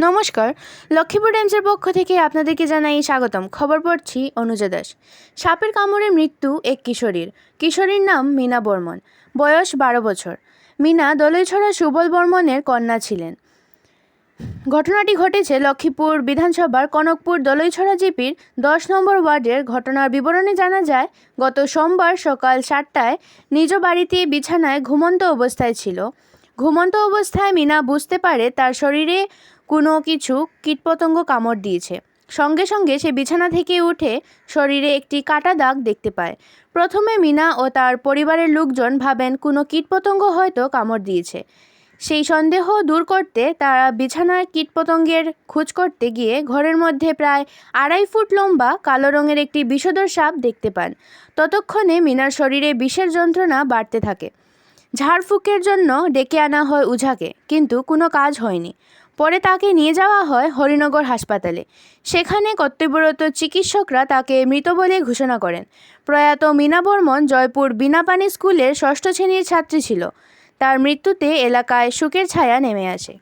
নমস্কার, লক্ষ্মীপুর টাইমসের পক্ষ থেকে আপনাদেরকে জানাই স্বাগতম। খবর পড়ছি অনুজা দাস। সাপের কামড়ে মৃত্যু এক কিশোরীর। কিশোরীর নাম মিনা বর্মন। বয়স বারো বছর। মিনা দলৈছড়া সুবল বর্মনের কন্যা ছিলেন। ঘটনাটি ঘটেছে লক্ষ্মীপুর বিধানসভার কনকপুর দলৈছড়া জিপির দশ নম্বর ওয়ার্ডের। ঘটনার বিবরণে জানা যায়, গত সোমবার সকাল সাতটায় নিজ বাড়িতে বিছানায় ঘুমন্ত অবস্থায় ছিল। ঘুমন্ত অবস্থায় মিনা বুঝতে পারে তার শরীরে কোনো কিছু কীটপতঙ্গ কামড় দিয়েছে। সঙ্গে সঙ্গে সে বিছানা থেকে উঠে শরীরে একটি কাটা দাগ দেখতে পায়। প্রথমে মিনা ও তার পরিবারের লোকজন ভাবেন কোনো কীটপতঙ্গ হয়তো কামড় দিয়েছে। সেই সন্দেহ দূর করতে তারা বিছানার কীটপতঙ্গের খোঁজ করতে গিয়ে ঘরের মধ্যে প্রায় আড়াই ফুট লম্বা কালো রঙের একটি বিষধর সাপ দেখতে পান। ততক্ষণে মিনার শরীরে বিষের যন্ত্রণা বাড়তে থাকে। ঝাড়ফুঁকের জন্য ডেকে আনা হয় উঝাকে, কিন্তু কোনো কাজ হয়নি। পরে তাকে নিয়ে যাওয়া হয় হরিনগর হাসপাতালে। সেখানে কর্তব্যরত চিকিৎসকরা তাকে মৃত বলে ঘোষণা করেন। প্রয়াত মীনা বর্মন জয়পুর বিনাপানি স্কুলের ষষ্ঠ শ্রেণির ছাত্রী ছিল। তার মৃত্যুতে এলাকায় শোকের ছায়া নেমে আসে।